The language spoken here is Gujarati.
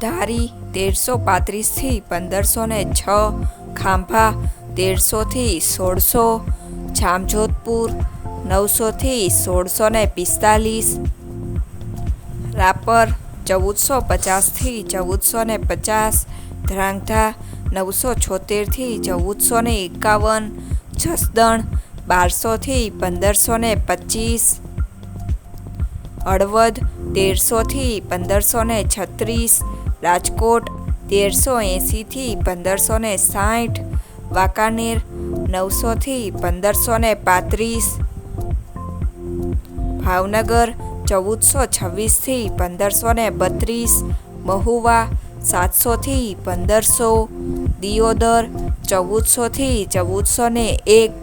ધારી તેરસો પાંત્રીસથી પંદરસો ને છ, ખાંભા તેરસોથી સોળસો, જામજોધપુર નવસોથી સોળસો ને પિસ્તાલીસ, રાપર ચૌદસો પચાસથી ચૌદસો ને પચાસ ધ્રાંગધા નવસો છોતેરથી ચૌદસો ને એકાવન, જસદણ બારસોથી પંદરસો ને પચીસ, હળવદ તેરસોથી પંદરસો ને છત્રીસ રાજકોટ તેરસો એંસીથી પંદરસો ને સાઠ, વાંકાનેર નવસોથી પંદરસો ને પાંત્રીસ, ભાવનગર ચૌદસો છવ્વીસથી પંદરસો ને બત્રીસ, મહુવા સાતસોથી પંદરસો, દિયોદર ચૌદસોથી ચૌદસો ને એક